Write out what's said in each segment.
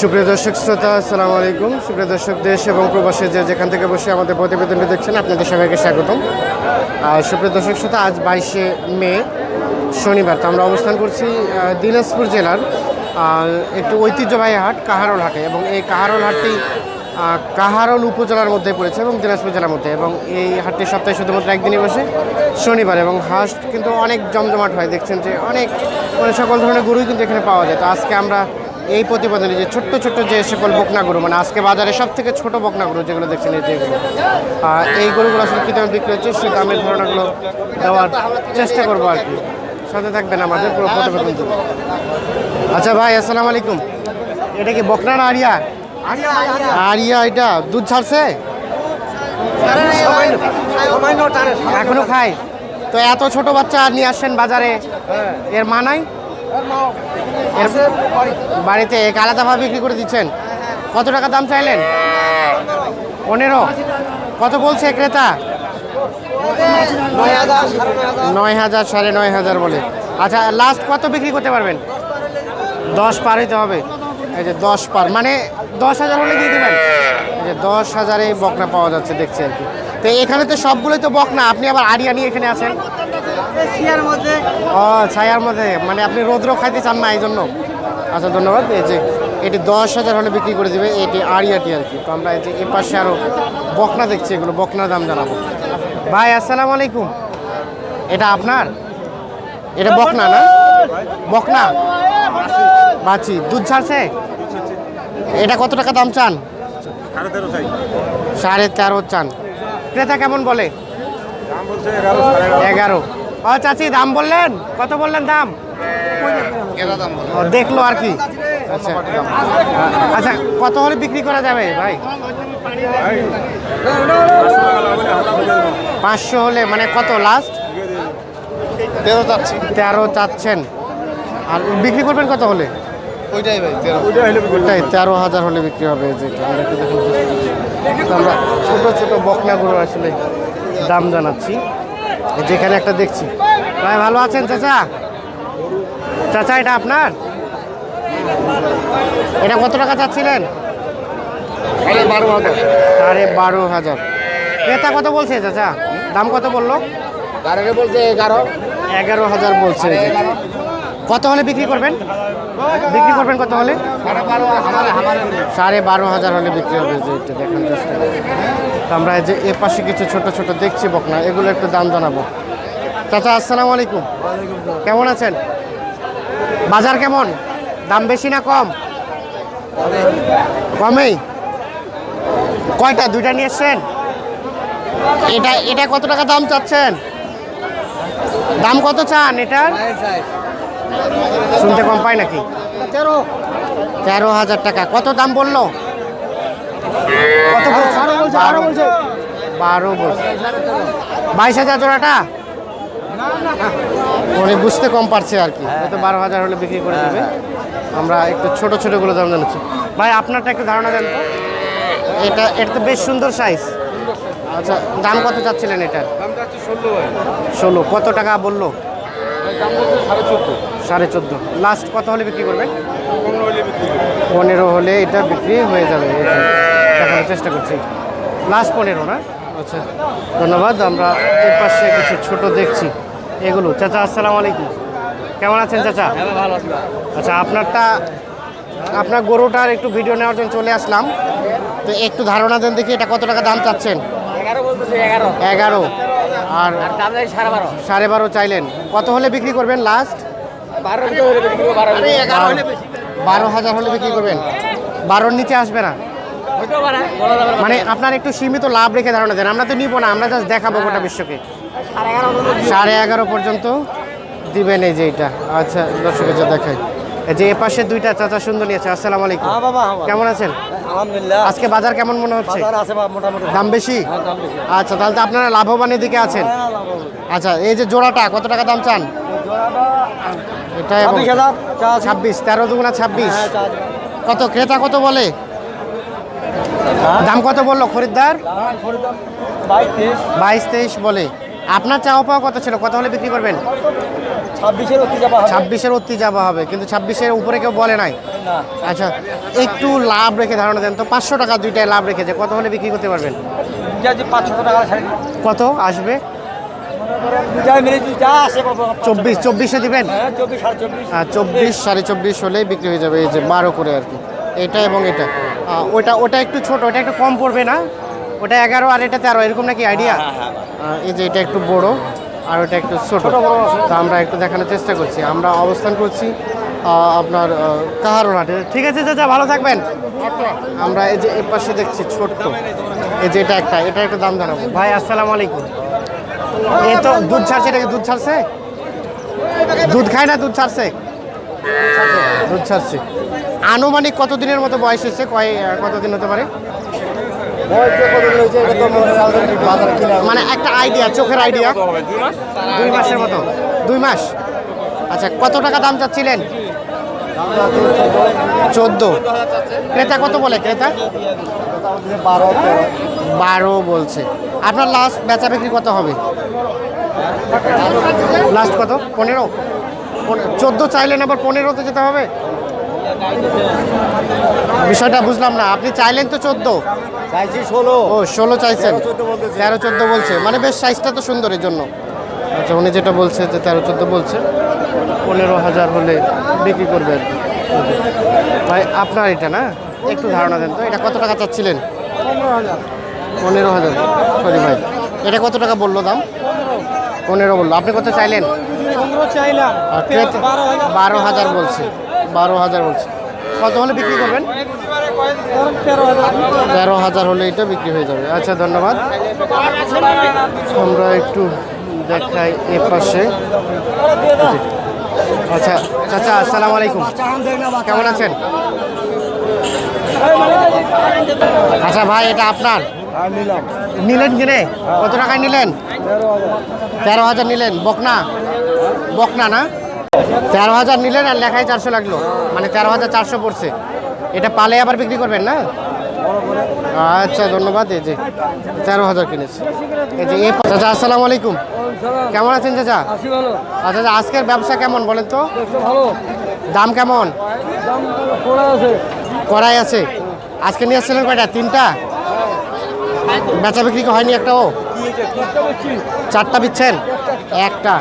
সুপ্রিয় দর্শক, শ্রোতা, আসসালামু আলাইকুম। সুপ্রিয় দর্শক, দেশ এবং প্রবাসে যে যেখান থেকে বসে আমাদের প্রতিবেদনটি দেখছেন, আপনাদের সবাইকে স্বাগতম। আর সুপ্রিয় দর্শক, শ্রোতা, আজ বাইশে মে, শনিবার, তো আমরা অবস্থান করছি দিনাজপুর জেলার একটি ঐতিহ্যবাহী হাট, কাহারোল হাটে। এবং এই কাহারোল হাটটি কাহারোল উপজেলার মধ্যে পড়েছে এবং দিনাজপুর জেলার মধ্যে। এবং এই হাটটি সপ্তাহে শুধুমাত্র একদিনই বসে, শনিবার। এবং হাট কিন্তু অনেক জমজমাট হয়। দেখছেন যে অনেক মানে সকল ধরনের গরুই কিন্তু এখানে পাওয়া যায়। তো আজকে আমরা এই প্রতিবেদনে যে ছোট্ট ছোট্ট যে সকল গরু মানে আজকে বাজারে সব থেকে ছোট বকনা গরু যেগুলো দেখছেন, এই যেগুলো এই গরুগুলো আসলে কী দামে বিক্রি হচ্ছে, সেই দামের ধারণাগুলো দেওয়ার চেষ্টা করব আর কি। সাথে থাকবেন আমাদের পুরো প্রতিবেদন। আচ্ছা ভাই, আসসালামু আলাইকুম। এটা কি বকনা না আরিয়া? আরিয়া এটা। দুধ ছাড়ছে? এখনও খায়। তো এত ছোট বাচ্চা নিয়ে আসছেন বাজারে? এর মা নাই? এর বাড়িতে এক আলাদাভাবে বিক্রি করে দিচ্ছেন। কত টাকা দাম চাইলেন? পনেরো। কত বলছে ক্রেতা? নয় হাজার সাড়ে নয় হাজার বলে। আচ্ছা লাস্ট কত বিক্রি করতে পারবেন? দশ পার হইতে হবে। এই যে দশ পার। মানে দশ হাজার হলে দিয়ে দেবেন। এই যে দশ হাজারে বকনা পাওয়া যাচ্ছে, দেখছি আর কি। তো এখানে তো সবগুলোই তো বকনা। আপনি আবার আড়িয়া নিয়ে এখানে আছেন। ও ছায়ার মধ্যে। মানে আপনি রৌদ্র খাইতে চান না এই জন্য আচ্ছা ধন্যবাদ। এই যে এটি দশ হাজার হলে বিক্রি করে দেবে এটি আড়িয়াটি আর কি। তো আমরা এই যে এ পাশে আরও বকনা দেখছি এগুলো বকনার দাম জানাব। ভাই আসসালামু আলাইকুম। এটা আপনার? এটা বকনা না? বকনা? বাছি। দুধ ছাড়ছে? এটা কত টাকা দাম চান? সাড়ে তেরো চান। ক্রেতা কেমন বলে? এগারো। ও চাচি দাম বললেন? কত বললেন দাম? দেখল আর কি। আচ্ছা। আচ্ছা কত হলে বিক্রি করা যাবে ভাই? পাঁচশো হলে মানে কত লাস্ট তেরো চাচ্ছি। তেরো চাচ্ছেন। আর বিক্রি করবেন কত হলে? ওইটাই ভাই তেরো। হাজার হলে বিক্রি হবে যেটা আমরা ছোটো ছোটো বকনাগুলো আসলে দাম জানাচ্ছি। যেখানে একটা দেখছি। ভাই ভালো আছেন চাচা? চাচা এটা আপনার? এটা কত টাকা চাচ্ছিলেন? সাড়ে বারো হাজার। সাড়ে বারো হাজার। ক্রেতা কত বলছে চাচা? দাম কত বলল? বলছে এগারো। এগারো হাজার বলছে। কত হলে বিক্রি করবেন? বিক্রি করবেন কত হলে? সাড়ে বারো হাজার হলে বিক্রি হবে যে এটা দেখার চেষ্টা তো আমরা এই যে এ পাশে কিছু ছোট ছোট দেখছি বকনা এগুলো একটু দাম জানাব। চাচা আসসালামু আলাইকুম। কেমন আছেন? বাজার কেমন? দাম বেশি না কম? কমেই? কয়টা দুইটা নিয়ে এসছেন? এটা এটা কত টাকা দাম চাচ্ছেন? দাম কত চান এটার? শুনতে কম পায় নাকি? তেরো। তেরো হাজার টাকা। কত দাম বলল? বারো বলছে। বাইশ হাজার জোড়াটা উনি বুঝতে কম পারছে আর কি। হয়তো বারো হাজার হলে বিক্রি করে দেবে। আমরা একটু ছোট ছোটগুলো দাম জানাচ্ছি ভাই আপনারটা একটু ধারণা দেন তো। এটা এটা তো বেশ সুন্দর সাইজ আচ্ছা দাম কত চাচ্ছিলেন এটার? ষোলো। কত টাকা বলল? সাড়ে চোদ্দ। লাস্ট কত হলে বিক্রি করবেন? পনেরো হলে এটা বিক্রি হয়ে যাবে। দেখানোর চেষ্টা করছি। লাস্ট পনেরো না? আচ্ছা। ধন্যবাদ আমরা এর পাশে কিছু ছোট দেখছি। এগুলো। চাচা আসসালামু আলাইকুম। কেমন আছেন চাচা? আচ্ছা আপনারটা আপনার গরুটার একটু ভিডিও নেওয়ার জন্য চলে আসলাম। তো একটু ধারণা দেন দেখি এটা কত টাকা দাম চাচ্ছেন? এগারো। এগারো। আর সাড়ে বারো। সাড়ে বারো চাইলেন। কত হলে বিক্রি করবেন লাস্ট বারো হাজার হলে বিক্রি করবেন। বারোর নিচে আসবে না। মানে আপনার একটু সীমিত লাভ রেখে ধারণা দেন। আমরা তো নিব না আমরা জাস্ট দেখাবো গোটা বিশ্বকে। সাড়ে এগারো পর্যন্ত দিবেন এই যে এটা। আচ্ছা দর্শকের যা দেখাই। এই যে এ পাশে দুইটা চাচা সুন্দর নিয়েছে। আসসালামু আলাইকুম। হ্যাঁ হ্যাঁ। কেমন আছেন? আলহামদুলিল্লাহ। আজকে বাজার কেমন মনে হচ্ছে? বাজার আছে মোটামুটি দাম বেশি? হ্যাঁ, দাম বেশি। আচ্ছা তাহলে তো আপনারা লাভবানের দিকে আছেন। হ্যাঁ। আচ্ছা এই যে জোড়াটা কত টাকা দাম চান? এটা ছাব্বিশ। তেরো দুগুণা ছাব্বিশ। হ্যাঁ। কত ক্রেতা কত বলে? দাম কত বলল? খরিদ্দার। বাইশ তেইশ বলে। আপনার চাওয়া পাওয়া কত ছিল? কত হলে বিক্রি করবেন? ছাব্বিশের অতি যাবা হবে। ছাব্বিশের অতি যাওয়া হবে কিন্তু ছাব্বিশের উপরে কেউ বলে নাই। না। আচ্ছা একটু লাভ রেখে ধারণা দেন তো পাঁচশো টাকা দুইটায় লাভ রেখেছে কত হলে বিক্রি করতে পারবেন? কত আসবে? চব্বিশ চব্বিশে দিবেন? হ্যাঁ চব্বিশ সাড়ে চব্বিশ। আর চব্বিশ সাড়ে চব্বিশ হলে বিক্রি হয়ে যাবে এই যে বারো করে আর কি। এটা এবং এটা। ওটা ওটা একটু ছোট ওটা একটু কম পড়বে না? ওটা এগারো আর এটা তেরো এরকম নাকি আইডিয়া এই যে এটা একটু বড় আর ওটা একটু ছোট। তো আমরা একটু দেখানোর চেষ্টা করছি। আমরা অবস্থান করছি আপনার কাহারোর হাটে ঠিক আছে চাচা ভালো থাকবেন। আমরা এই যে এর পাশে দেখছি ছোট্ট। এই যে এটা একটা এটা একটু দাম জানাব। ভাই আসসালামু আলাইকুম। এই তো দুধ ছাড়ছে এটা কি দুধ ছাড়ছে? দুধ খায় না দুধ ছাড়ছে? দুধ ছাড়ছে। আনুমানিক কতদিনের মতো বয়স হচ্ছে কয় কতদিন হতে পারে? মনে একটা আইডিয়া চোখের আইডিয়া দুই মাসের মতো। দুই মাস? আচ্ছা কত টাকা দাম চাচ্ছিলেন? চোদ্দ। ক্রেতা কত বলে, ক্রেতা? বারো বারো বলছে। আপনার লাস্ট বেচা বিক্রি কত হবে? লাস্ট কত? পনেরো? চোদ্দ চাইলেন, আবার পনেরোতে যেতে হবে? বিষয়টা বুঝলাম না। আপনি চাইলেন তো চোদ্দ? চাইছি ষোলো। ও ষোলো চাইছেন। তেরো, চোদ্দ বলতেছে। তেরো চোদ্দ বলছে। মানে বেশ সাইজটা তো সুন্দর এর জন্য। আচ্ছা উনি যেটা বলছে যে তেরো চোদ্দ বলছে পনেরো হাজার হলে বিক্রি করবে আর কি ভাই আপনার এটা না? একটু ধারণা দেন তো এটা কত টাকা চাচ্ছিলেন? পনেরো হাজার। সরি ভাই এটা কত টাকা বলল দাম? পনেরো বলল। আপনি কত চাইলেন? বারো হাজার বলছে। বারো হাজার বলছে। কত হলে বিক্রি করবেন? তেরো হাজার হলে এটা বিক্রি হয়ে যাবে। আচ্ছা ধন্যবাদ। আমরা একটু দেখাই এ পাশে। আচ্ছা চাচা আসসালামু আলাইকুম। কেমন আছেন? আচ্ছা ভাই এটা আপনার? হ্যাঁ নিলেন কিনে? কত টাকায় নিলেন? তেরো হাজার নিলেন। বকনা? বকনা না? তেরো হাজার নিলেন আর লেখায় চারশো লাগল। মানে তেরো হাজার চারশো পড়ছে। এটা পালে আবার বিক্রি করবেন না? আচ্ছা ধন্যবাদ, এই যে তেরো হাজার কিনেছে। এই যে এ চাচা, আসসালামু আলাইকুম। কেমন আছেন, চাচা? আচ্ছা আজকের ব্যবসা কেমন, বলেন তো? দাম কেমন? কড়াই আছে। আজকে নিয়ে আসছিলেন কয়টা? তিনটা? বেচা বিক্রি হয়নি একটাও? চারটা বিচ্ছেন? একটা।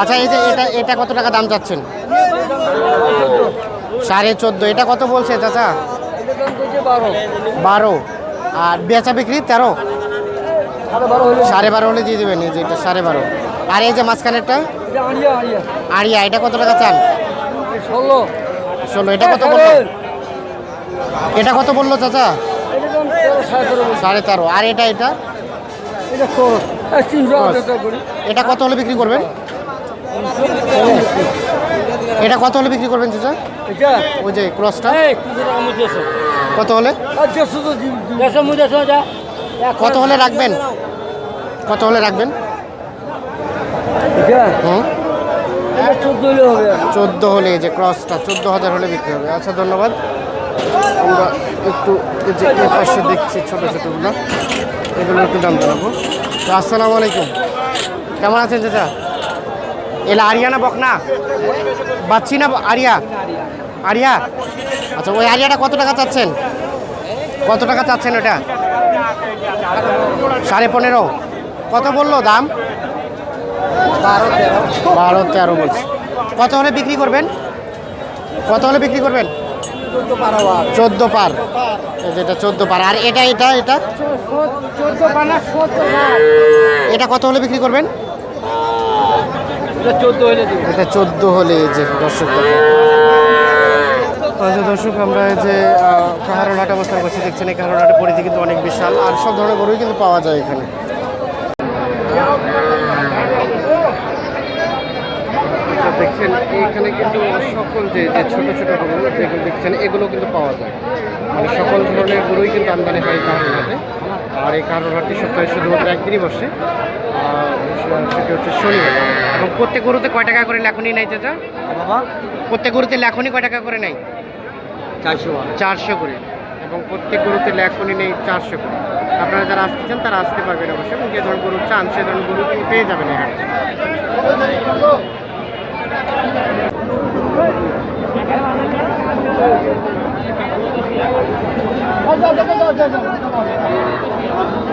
আচ্ছা এই যে এটা এটা কত টাকা দাম চাচ্ছেন? সাড়ে চোদ্দ। এটা কত বলছে চাচা? বারো। আর বেচা বিক্রি তেরো? সাড়ে বারো হলে দিয়ে দেবেন এই যে এটা সাড়ে বারো। আর এই যে মাঝখানেরটা? আড়িয়া এটা কত টাকা চান? ষোলো। ষোলো এটা কত বলল? এটা কত বলল চাচা? সাড়ে তেরো। আর এটা এটা? এটা কত হলে বিক্রি করবেন? এটা কত হলে বিক্রি করবেন চাচা? এটা? ওই যে ক্রসটা? কত হলে? কত হলে রাখবেন? কত হলে রাখবেন? চোদ্দ হলে যে ক্রসটা চোদ্দ হাজার হলে বিক্রি হবে। আচ্ছা ধন্যবাদ। আমরা একটু এই যে পাশে দেখছি ছোটো ছোটোগুলো। এগুলো একটু দাম জানাব। তো আসসালামু আলাইকুম। কেমন আছেন চাচা? এলা আরিয়া না বকনা? বাচ্চি না আরিয়া? আরিয়া? আচ্ছা ওই আরিয়াটা কত টাকা চাচ্ছেন? কত টাকা চাচ্ছেন ওটা? সাড়ে পনেরো। কত বলল দাম? বারো তেরো। বলছি। কত হলে বিক্রি করবেন? কত হলে বিক্রি করবেন? চোদ্দ পার যেটা চোদ্দ পার। আর এটা এটা এটা? এটা কত হলে বিক্রি করবেন? এটা চোদ্দ হলে দেবে। এটা চোদ্দ হলে যে দর্শক দেখেন। আচ্ছা দর্শক আমরা এই যে কাহারোলাটে অবস্থান করছি দেখছেন এই কাহারোলাটে পরিধি কিন্তু অনেক বিশাল আর সব ধরনের গরুই কিন্তু পাওয়া যায় এখানে। আচ্ছা দেখছেন এখানে কিন্তু সকল যে যে ছোট ছোট গরু যেগুলো দেখছেন এগুলো কিন্তু পাওয়া যায়। মানে সকল ধরনের গরুই কিন্তু আমদানি হয় কাহারোলাটে আর এই কাহারোলাটটি সপ্তাহে শুধুমাত্র একদিনই বসে। সেটি হচ্ছে শনিবার। এবং প্রত্যেক গরুতে কয় টাকা করে লেখনি নেয় চাচা? বাবা। প্রত্যেক গরুতে লেখনি কয় টাকা করে নেয়? চারশো চারশো করে। এবং প্রত্যেক গরুতে ল্যাকুনি নেই চারশো করে। আপনারা যারা আসতে চান তারা আসতে পারবেন অবশ্যই। এবং যে ধরনের গরু চান সে ধরনের গরু কিন্তু পেয়ে যাবেন এখানে হাটে। যাও, যাও, যাও, যাও, যাও।